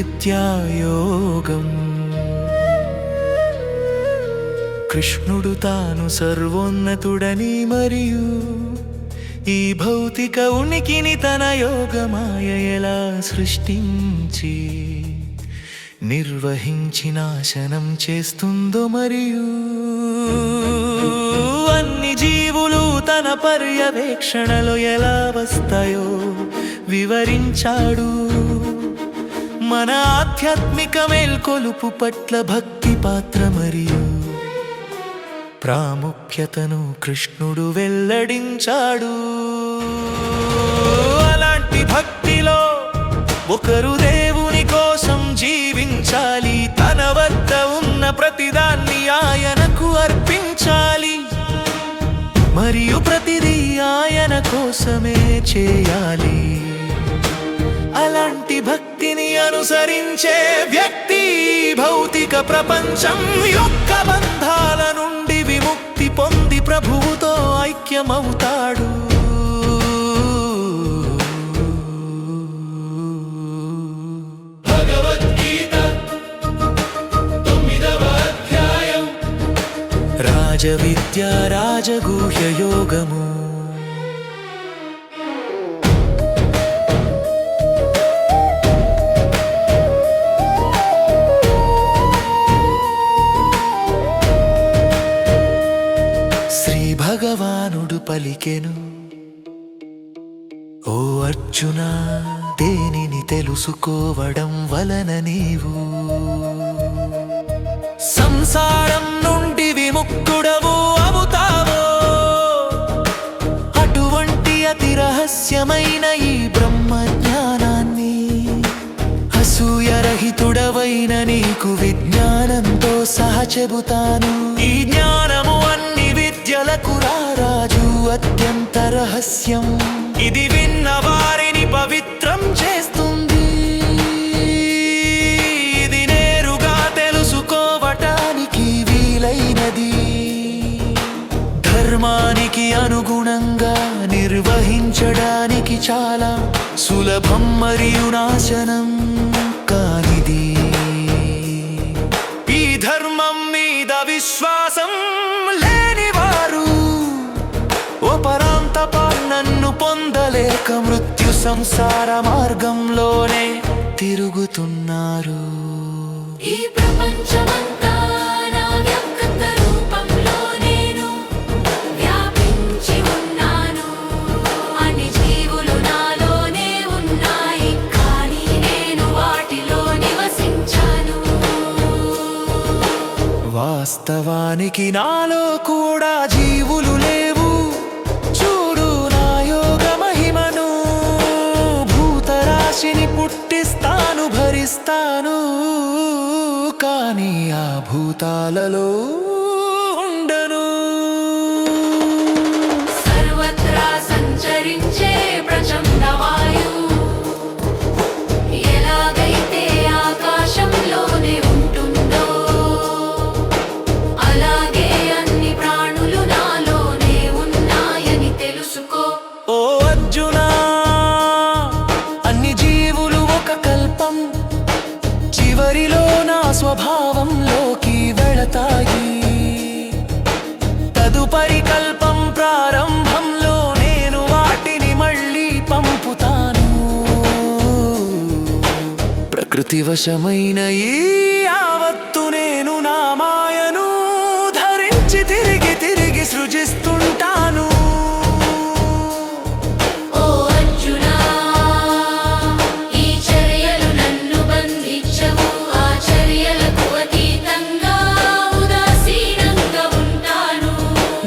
విద్యాయోగం కృష్ణుడు తాను సర్వోన్నతుడని మరియు ఈ భౌతిక ఉనికిని తన యోగమాయ ఎలా సృష్టించి నిర్వహించి నాశనం చేస్తుందో మరియు అన్ని జీవులు తన పర్యవేక్షణలో ఎలా వస్తాయో వివరించాడు. మన ఆధ్యాత్మిక మేల్కొలుపు పట్ల భక్తి పాత్ర మరియు ప్రాముఖ్యతను కృష్ణుడు వెల్లడించాడు. అలాంటి భక్తిలో ఒకరు దేవుని కోసం జీవించాలి. తన వద్ద ఉన్న ప్రతిదాన్ని ఆయనకు అర్పించాలి. మరియు ప్రతిదీ ఆయన కోసమే చేయాలి. అలాంటి భక్తి అనుసరించే వ్యక్తి భౌతిక ప్రపంచం యొక్క బంధాల నుండి విముక్తి పొంది ప్రభువుతో ఐక్యమవుతాడు. భగవద్గీత తొమ్మిదవ అధ్యాయం. రాజవిద్య రాజగూహ్య యోగము పలికెను ఓ అర్జున దేనిని తెలుసుకోవడం వలన నీవు? సంసారం నుండి విముక్తుడవు అవుతావో? అటువంటి అతి రహస్యమైన ఈ బ్రహ్మ జ్ఞానాన్ని అసూయరహితుడవైన నీకు విజ్ఞానంతో సహ చెబుతాను ఈ జ్ఞానము అన్ని విద్యలకు రారాజు అత్యంత రహస్యం. ఇది విన్న వారిని పవిత్రం చేస్తుంది. ఇది నేరుగా తెలుసుకోవటానికి వీలైనది. ధర్మానికి అనుగుణంగా నిర్వహించడానికి చాలా సులభం మరియు నాశనం. పొందలేక మృత్యు సంసార మార్గంలోనే తిరుగుతున్నారు. ఈ ప్రపంచమంతా నా వ్యక్త రూపంలో నేను వ్యాపించి ఉన్నాను. అన్ని జీవులు నాలోనే ఉన్నాయి కానీ నేను వాటిలో నివసించాను. వాస్తవానికి నాలో కూడా జీవులు లేవు. భరిస్తాను కానీ ఆ భూతాలలో ప్రకృతి వశమైన ఈ యావత్తు నేను నా మాయను ధరించి తిరిగి తిరిగి సృజిస్తుంటాను.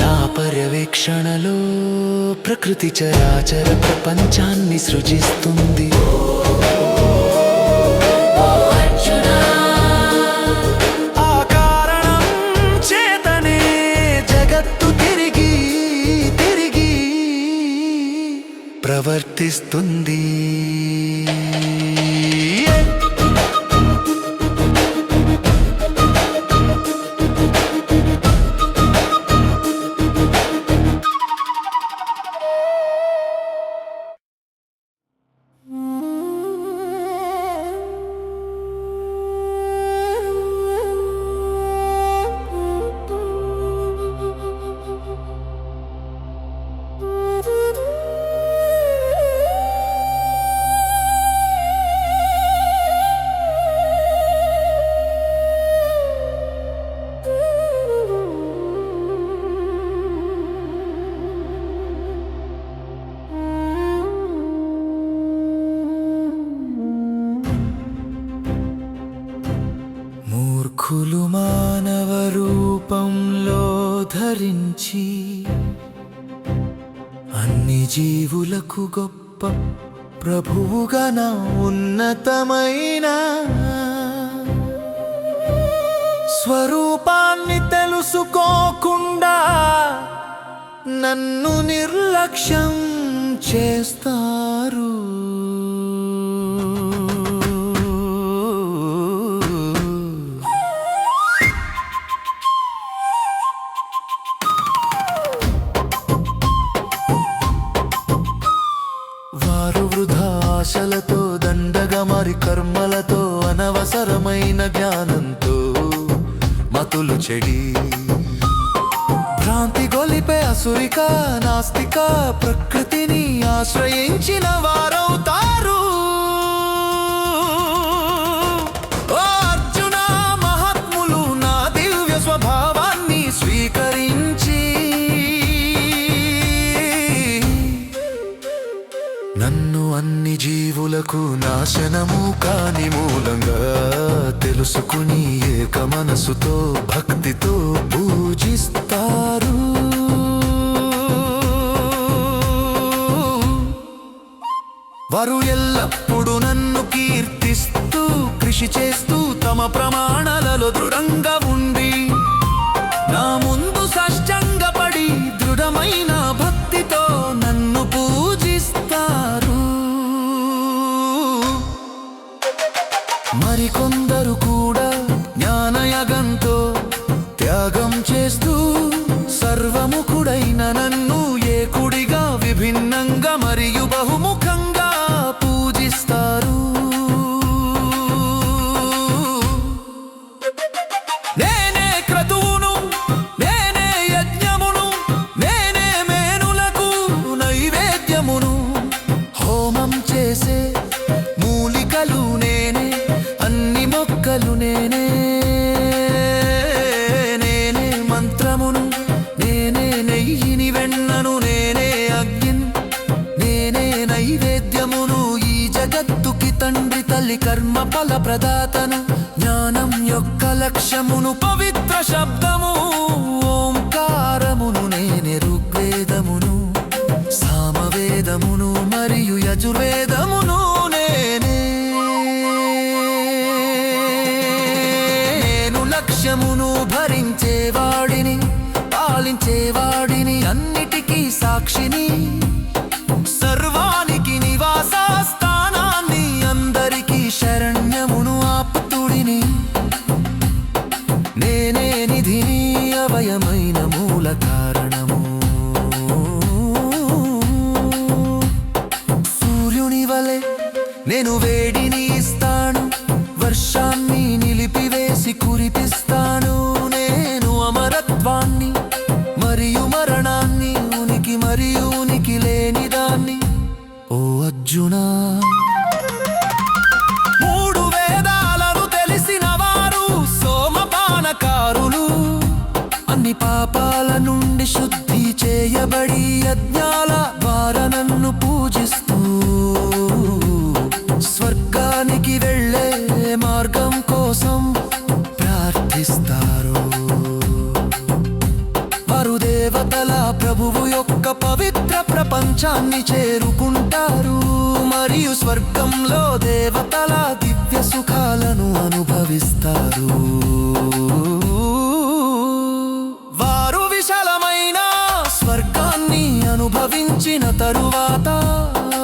నా పర్యవేక్షణలో ప్రకృతి చరాచర ప్రపంచాన్ని సృజిస్తుంది. వర్తిస్తుంది ముఖులు మానవ రూపంలో ధరించి అన్ని జీవులకు గొప్ప ప్రభువుగా నా ఉన్నతమైన స్వరూపాన్ని తెలుసుకోకుండా నన్ను నిర్లక్ష్యం చేస్తారు. వారి కర్మలతో అనవసరమైన జ్ఞానంతో మతులు చెడి. భ్రాంతి గొలిపే అసురిక నాస్తిక ప్రకృతిని ఆశ్రయించిన వారవు జీవులకు నాశనము కాని మూలంగా తెలుసుకుని ఏక మనసుతో భక్తితో పూజిస్తారు. వారు ఎల్లప్పుడూ నన్ను కీర్తిస్తూ కృషి చేస్తూ తమ ప్రమాణాలలో దృఢంగా పవిత్ర శబ్దము ఓంకారమును నేనే ఋగ్వేదమును సామవేదమును మరియు యజుర్వేదమును నేనే. నేను లక్ష్యమును భరించేవాడిని పాలించేవాడిని అన్నిటికీ సాక్షిని. నేనే నిధిని అవయమైన మూల కారణము. సూర్యుని వలె నేను వే పాపాల నుండి శుద్ధి చేయబడి యజ్ఞాల ద్వారా నన్ను పూజిస్తూ స్వర్గానికి వెళ్ళే మార్గం కోసం ప్రార్థిస్తారు. వారు దేవతల ప్రభువు యొక్క పవిత్ర ప్రపంచాన్ని చేరుకుంటారు. మరియు స్వర్గంలో దేవతల దివ్య సుఖాలను అనుభవిస్తారు. తరువాత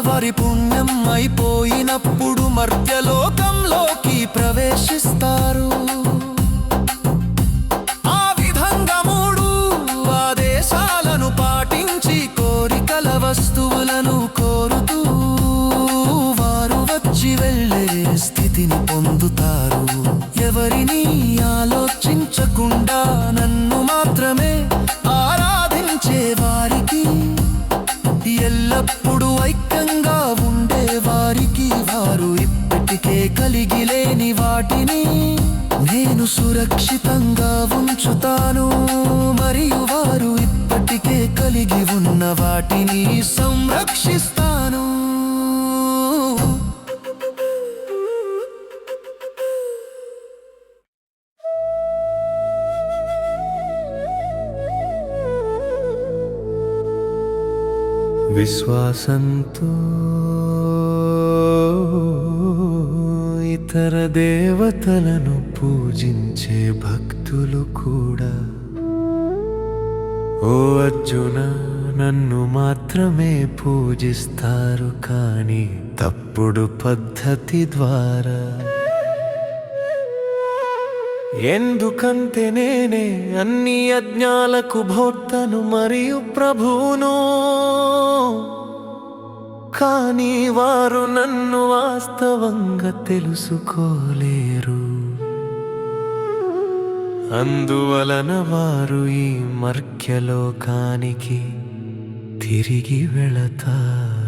వారి పుణ్యం అయిపోయినప్పుడు మర్త్యలోకంలోకి ప్రవేశిస్తారు. ఆ విధంగా మూడు ఆదేశాలను పాటించి కోరికల వస్తువులను కోరుతూ వారు వచ్చి వెళ్ళే స్థితిని పొందుతారు. ఎవరిని ఆలోచించకుండా నన్ను మాత్రమే ఆరాధించేవారు ఎల్లప్పుడూ ఐక్యంగా ఉండే వారికి వారు ఇప్పటికే కలిగి లేని వాటిని నేను సురక్షితంగా ఉంచుతాను. మరియు వారు ఇప్పటికే కలిగి ఉన్న వాటిని సంరక్షిస్తాను. విశ్వాసంతో ఇతర దేవతలను పూజించే భక్తులు కూడా. ఓ అర్జున నన్ను మాత్రమే పూజిస్తారు కానీ తప్పుడు పద్ధతి ద్వారా ఎందుకంటే నేనే అన్ని యజ్ఞాలకు భోక్తను మరియు ప్రభును కానీ వారు నన్ను వాస్తవంగా తెలుసుకోలేరు. అందువలన వారు ఈ మర్క్యలోకానికి తిరిగి వెళతారు.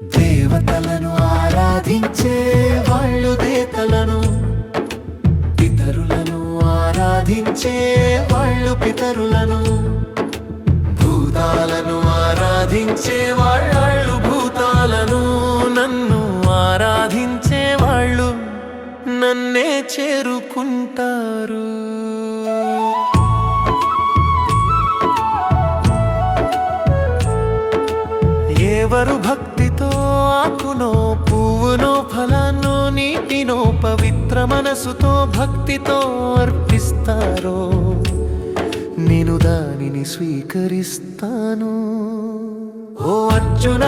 దేవతలను ఆరాధించే వాళ్ళు దేతలను పితరులను ఆరాధించే వాళ్ళు పితరులను భూతాలను ఆరాధించే వాళ్ళు భూతాలను నన్ను ఆరాధించే వాళ్ళు నన్నే చేరుకుంటారు. ఎవరు భక్తి ఆకునో పువ్వునో ఫలాన్నో నీటినో పవిత్ర మనసుతో భక్తితో అర్పిస్తారో. నేను దానిని స్వీకరిస్తాను. ఓ అర్జున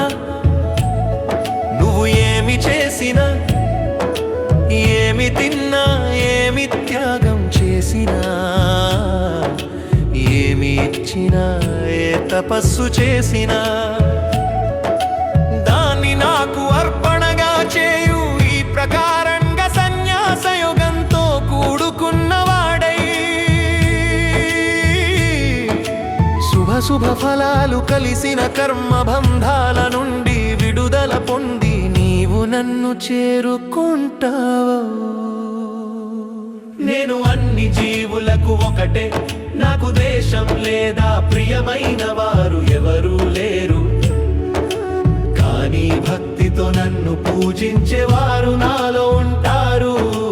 నువ్వు ఏమి చేసినా ఏమి తిన్నా ఏమి త్యాగం చేసినా ఏమి ఇచ్చినా ఏ తపస్సు చేసినా శుభ ఫలాలు కలిసిన కర్మ బంధాల నుండి విడుదల పొంది నీవు నన్ను చేరుకుంటావు. నేను అన్ని జీవులకు ఒకటే. నాకు దేశం లేదా ప్రియమైన వారు ఎవరూ లేరు. కానీ భక్తితో నన్ను పూజించేవారు నాలో ఉంటారు.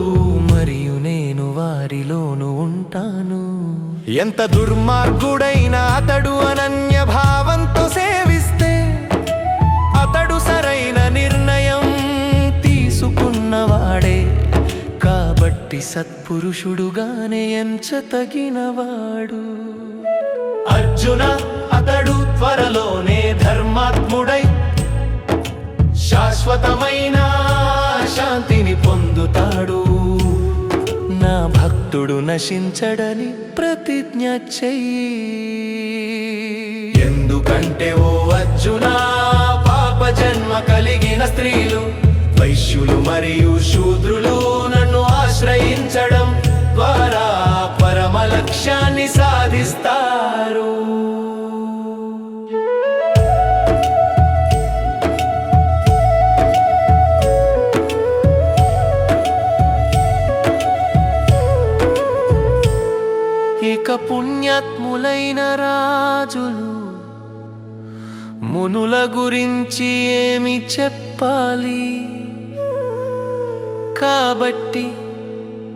నేను వారిలోను ఉంటాను. ఎంత దుర్మార్గుడైన అతడు అనన్య భావంతో సేవిస్తే అతడు సరైన నిర్ణయం తీసుకున్నవాడే. కాబట్టి సత్పురుషుడుగానే ఎంచతగినవాడు. అర్జున అతడు త్వరలోనే ధర్మాత్ముడై శాశ్వతమైన శాంతిని పొందుతాడు. భక్తుడు నశించడని ప్రతిజ్ఞ చెయ్యి. ఎందుకంటే ఓ అర్జున పాప జన్మ కలిగిన స్త్రీలు. వైశ్యులు మరియు శూద్రులు నన్ను ఆశ్రయించడం ద్వారా పరమ లక్ష్యాన్ని సాధిస్తారు. ఇక పుణ్యాత్ములైన రాజులు మునుల గురించి ఏమి చెప్పాలి? కాబట్టి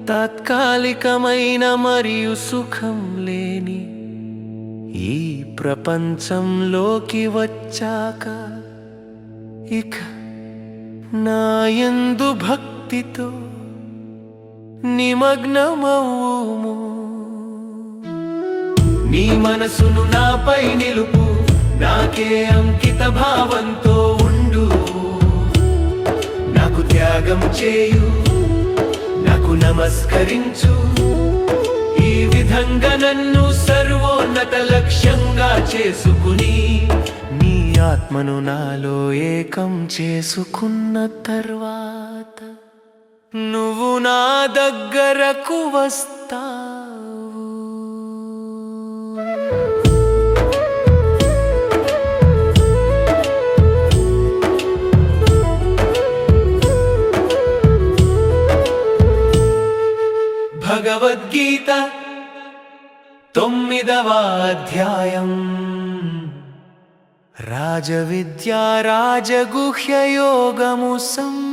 తాత్కాలికమైన మరియు సుఖం లేని ఈ ప్రపంచంలోకి వచ్చాక ఇక నాయందు భక్తితో నిమగ్నమవుము నీ మనసును నాపై నిలుపు నాకే అంకిత భావంతో ఉండు. నాకు త్యాగం చేయు నాకు నమస్కరించు. ఈ విధంగా నన్ను సర్వోన్నత లక్ష్యంగా చేసుకుని నీ ఆత్మను నాలో ఏకం చేసుకున్న తర్వాత నువ్వు నా దగ్గరకు వస్తా. తొమ్మిదవ అధ్యాయం. రాజవిద్యా రాజగుహ్య యోగము సంపూర్ణం